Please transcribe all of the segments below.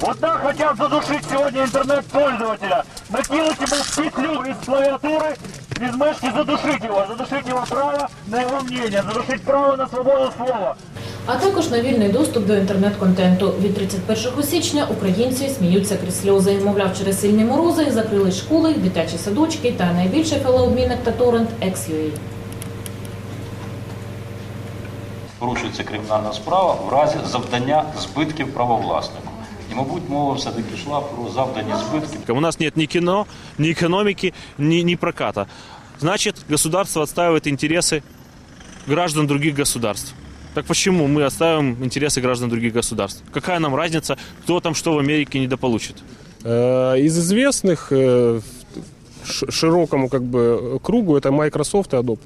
Вот так хотят задушить сегодня интернет-пользователя. Накинуть ему петлю из клавиатуры, из мышки задушить его. Задушить его право на его мнение, задушить право на свободу слова. А також на вільний доступ до інтернет-контенту. Від 31 січня українці сміються крізь сльози. Мовляв, через сильні морози закрили школи, дитячі садочки та найбільший фалообмінник та торрент XUA. порушується кримінальна справа в разі завдання збитків правовласнику. І, мабуть, мова все-таки йшла про завдані збитків. У нас нет ни кино, ни экономики, ни, ни проката. Значит, государство отстаивает интересы граждан других государств. Так почему мы отстаиваем интересы граждан других государств? Какая нам разница, кто там что в Америке недополучит? Э, Из известных э, ш- широкому как бы кругу это Microsoft и Adobe.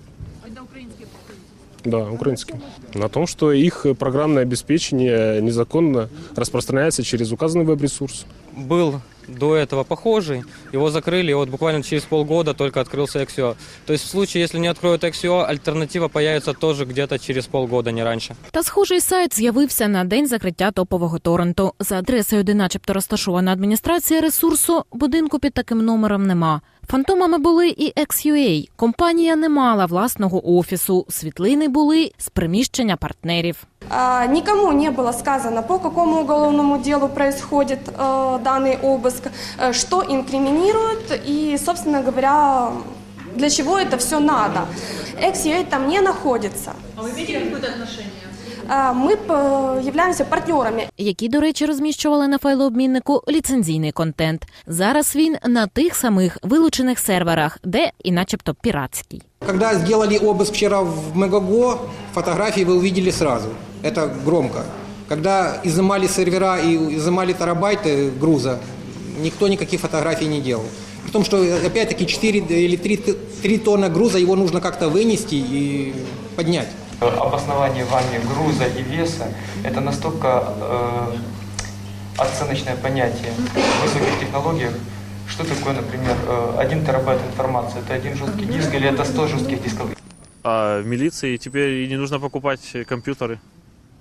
Да, украинским. На том, что их программное обеспечение незаконно распространяется через указанный веб-ресурс. был до этого похожий, его закрыли, и вот буквально через полгода только открылся XIO. То есть в случае, если не откроют XIO, альтернатива появится тоже где-то через полгода, не раньше. Та схожий сайт з'явився на день закриття топового торренту. За адресою, де начебто розташована адміністрація ресурсу, будинку під таким номером нема. Фантомами були і XUA. Компанія не мала власного офісу. Світлини були з приміщення партнерів. А, Никому не было сказано, по какому уголовному делу происходит э, данный обыск, э, что инкриминирует и, собственно говоря, для чего это все надо. Экс-UA там не находится. А вы видели какое-то отношение? Мы э, являемся партнерами які, до речі, розміщували на файлообміннику ліцензійний контент. Зараз він на тих самих вилучених серверах, де і начебто піратський. Когда сделали обыск вчера в Мегаго, фотографии вы увидели сразу. Это громко. Когда изымали сервера и изымали терабайты груза, никто никаких фотографий не делал. При том, что опять-таки 4 или 3, 3 тонны груза, его нужно как-то вынести и поднять. обоснование вами груза и веса – это настолько э, оценочное понятие в высоких технологиях. Что такое, например, э, один терабайт информации? Это один жесткий диск или это 100 жестких дисков? А в милиции теперь и не нужно покупать компьютеры.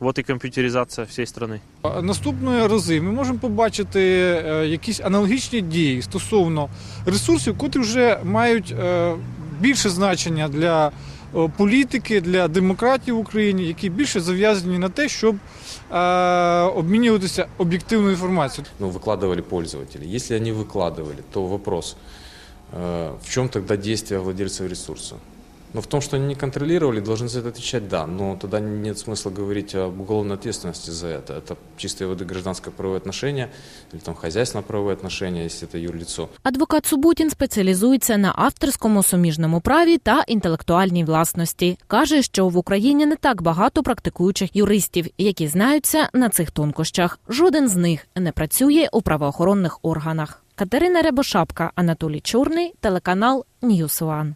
Вот и компьютеризация всей страны. Наступної рази ми можемо побачити е, якісь аналогічні дії стосовно ресурсів, котрі вже мають е, більше значення для е, політики, для демократії в Україні, які більше зав'язані на те, щоб е, обмінюватися об'єктивною інформацією. ну, выкладывали пользователи. Если они выкладывали, то вопрос, э, в чем тогда действие владельцев ресурса? Ну, в том, что они не контролировали, должны за это отвечать, да, но тогда нет смысла говорить об уголовной ответственности за это. Это чистые воды гражданско-правовые отношения или там хозяйственно-правовые отношения, если это юрлицо. Адвокат Суботін спеціалізується на авторському суміжному праві та інтелектуальній власності. каже, що в Україні не так багато практикуючих юристів, які знаються на цих тонкощах. Жоден з них не працює у правоохоронних органах. Катерина Рябошапка, Анатолій Чорний, телеканал Ньюс One.